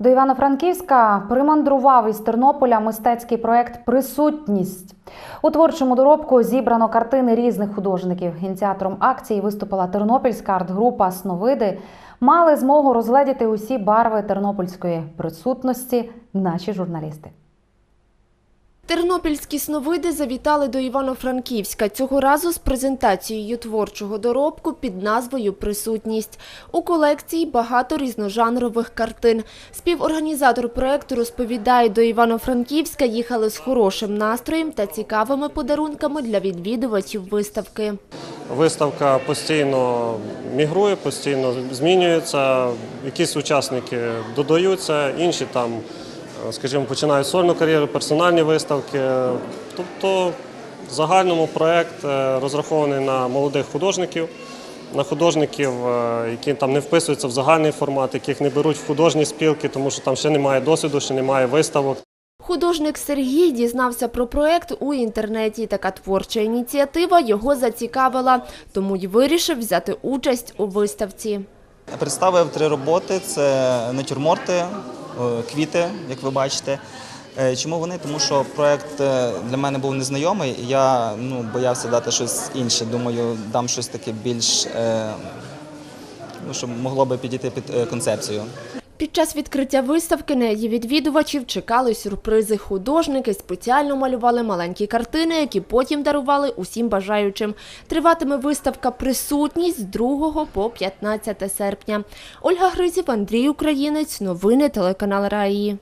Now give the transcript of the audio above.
До Івано-Франківська примандрував із Тернополя мистецький проект Присутність. У творчому доробку зібрано картини різних художників. Ініціатором акції виступила тернопільська арт-група Сновиди. Мали змогу розгледіти усі барви тернопільської присутності наші журналісти. Тернопільські сновиди завітали до Івано-Франківська цього разу з презентацією творчого доробку під назвою Присутність. У колекції багато різножанрових картин. Співорганізатор проекту розповідає, до Івано-Франківська їхали з хорошим настроєм та цікавими подарунками для відвідувачів виставки. Виставка постійно мігрує, постійно змінюється. Якісь учасники додаються, інші там, скажімо, починають сольну кар'єру, персональні виставки. Тобто, в загальному проект е, розрахований на молодих художників, на художників, е, які там не вписуються в загальний формат, яких не беруть в художні спілки, тому що там ще немає досвіду, ще немає виставок. Художник Сергій дізнався про проект у інтернеті. Така творча ініціатива його зацікавила, тому й вирішив взяти участь у виставці. Представив три роботи: це натюрморти, е, квіти, як ви бачите. Е, Чому вони? Тому що проект е, для мене був незнайомий, і я ну, боявся дати щось інше. Думаю, дам щось таке більш, е, ну, що могло би підійти під е, концепцію. Під час відкриття виставки на її відвідувачів чекали сюрпризи. Художники спеціально малювали маленькі картини, які потім дарували усім бажаючим. Триватиме виставка «Присутність» з 2 по 15 серпня. Ольга Гризів, Андрій Українець. Новини телеканал Раї.